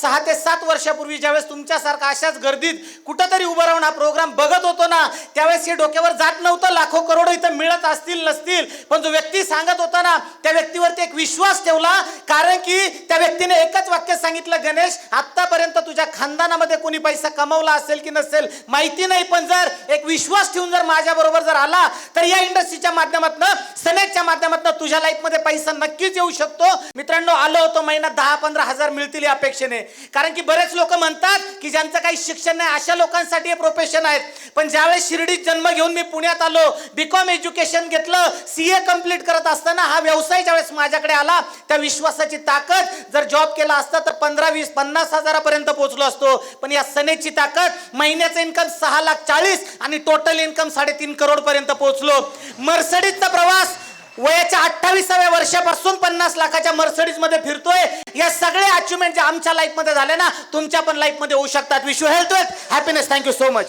सहा ते सात वर्षापूर्वी ज्यावेळेस तुमच्यासारखा अशाच गर्दीत कुठंतरी उभं राहून हा प्रोग्राम बघत होतो ना त्यावेळेस हे डोक्यावर जात नव्हतं. लाखो करोडो इथं मिळत असतील नसतील. पण जो व्यक्ती सांगत होता ना त्या व्यक्तीवरती एक विश्वास ठेवला. कारण की त्या व्यक्तीने एकच वाक्य सांगितलं गणेश आत्तापर्यंत तुझ्या खानदानामध्ये कोणी पैसा कमवला असेल की नसेल माहिती नाही. पण जर एक विश्वास ठेवून जर माझ्याबरोबर जर आला तर या इंडस्ट्रीच्या माध्यमातून सनेटच्या माध्यमातून तुझ्या लाईफमध्ये पैसा नक्कीच येऊ शकतो. मित्रांनो आलो होतो महिना दहा पंधरा हजार मिळतील या अपेक्षेने. कारण की बरेच लोक म्हणतात की ज्यांचं काही शिक्षण नाही अशा लोकांसाठी हे प्रोफेशन आहेत. पण ज्यावेळेस शिर्डीत जन्म घेऊन मी पुण्यात आलो बीकॉम एज्युकेशन घेतलं सी ए कंप्लीट करत असताना हा व्यवसाय ज्यावेळेस माझ्याकडे आला त्या विश्वासाची ताकद जर जॉब केला असता तर पंधरा वीस पन्नास हजारापर्यंत पोहोचलो असतो. पण या सनेची ताकद महिन्याचं इन्कम सहा लाख चाळीस आणि टोटल इन्कम साडेतीन करोडपर्यंत पोहोचलो. मर्सडीजचा प्रवास वयाच्या अठ्ठावीसाव्या वर्षापासून पन्नास लाखाच्या मर्सडीजमध्ये फिरतोय. या सगळ्या अचिव्हमेंट जे आमच्या लाईफमध्ये झाले ना तुमच्या पण लाईफमध्ये होऊ शकतात. Vishwa health happiness thank you so much